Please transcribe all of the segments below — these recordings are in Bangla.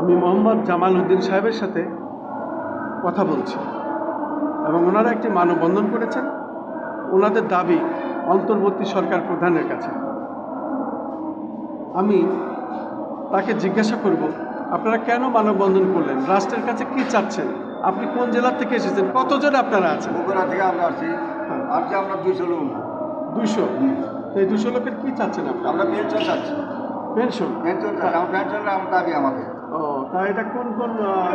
আমি মোহাম্মদ জামাল উদ্দিন সাহেবের সাথে কথা বলছি এবং ওনারা একটি মানববন্ধন করেছেন। ওনাদের দাবি অন্তর্বর্তী সরকার প্রধানের কাছে। আমি তাকে জিজ্ঞাসা করব আপনারা কেন মানববন্ধন করলেন? রাষ্ট্রের কাছে কি চাচ্ছেন? আপনি কোন জেলার থেকে এসেছেন? কতজন আপনারা আছেন? বগুড়া থেকে আমরা আসছি। আসছি আমরা দুইশো লোক। দুইশো? তো এই দুশো লোকের কি চাচ্ছেন আপনারা? আমরা পেনশন চাচ্ছি। পেনশন? পেনশন দাবি আমাদের। ও তা এটা কোন কোন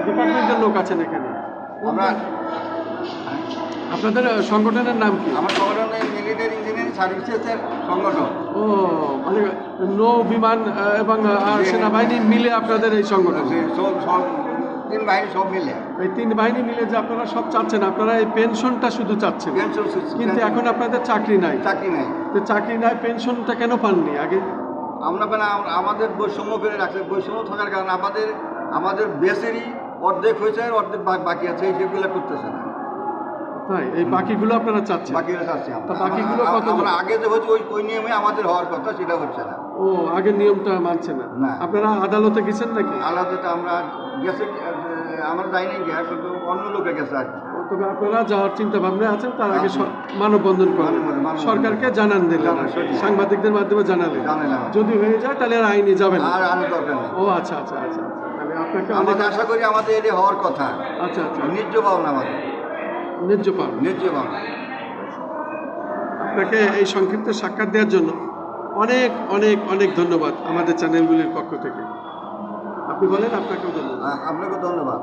ডিপার্টমেন্টের লোক আছেন এখানে? আমরা আপনাদের সংগঠনের নাম কি? আমার সংগঠন মিলিটারি ইঞ্জিনিয়ারিং সার্ভিসেসের সংগঠন ও মানে নৌ বিমান এবং সেনাবাহিনী মিলে আপনাদের এই সংগঠন? সব সব তিন বাহিনী সব মিলে। এই তিন বাহিনী মিলে যে আপনারা সব চাচ্ছেন আপনারা এই পেনশনটা শুধু চাচ্ছেন? পেনশন কিন্তু এখন আপনাদের চাকরি নাই। চাকরি নাই। তো চাকরি নাই পেনশনটা কেন পাননি আগে? আমরা মানে আমাদের বৈষম্য ফেলে রাখছে। বৈষম্য থাকার কারণে আমাদের আমাদের বেসেরই অর্ধেক হয়েছে আর অর্ধেক বাকি আছে সেগুলো করতেছে না। তাই? এই বাকিগুলো আপনারা চাচ্ছেন? বাকিরা চাচ্ছি বাকিগুলো কতজন? আমরা আগে যে হচ্ছে ওই ওই নিয়মে আমাদের হওয়ার কথা সেটা হচ্ছে না। ও আগের নিয়মটা মানছে না। আপনারা আদালতে গেছেন নাকি? আলাদাটা আমরা গেছে আমরা যাইনি গিয়ে কিন্তু অন্য লোকে গেছে আর কি। তবে আপনারা যাওয়ার চিন্তা ভাবনা আছেন তার আগে মানববন্ধন করেন। সরকারকে জানান দিলেন। সাংবাদিকদের মাধ্যমে জানালেন যদি হয়ে যায় তাহলে আর আইনি যাবেন ও আচ্ছা আচ্ছা আচ্ছা তাহলে আপনাকে অনেক আশা করি আমাদের এটা হওয়ার কথা। আচ্ছা আচ্ছা। ন্যায্য পাওনা আমাদের। ন্যায্য পান ন্যায্য পাওনা। আপনাকে এই সংক্ষিপ্ত সাক্ষাৎ দেওয়ার জন্য অনেক অনেক অনেক ধন্যবাদ আমাদের চ্যানেলগুলির পক্ষ থেকে। আপনি বলেন আপনাকেও ধন্যবাদ। আপনাকে ধন্যবাদ।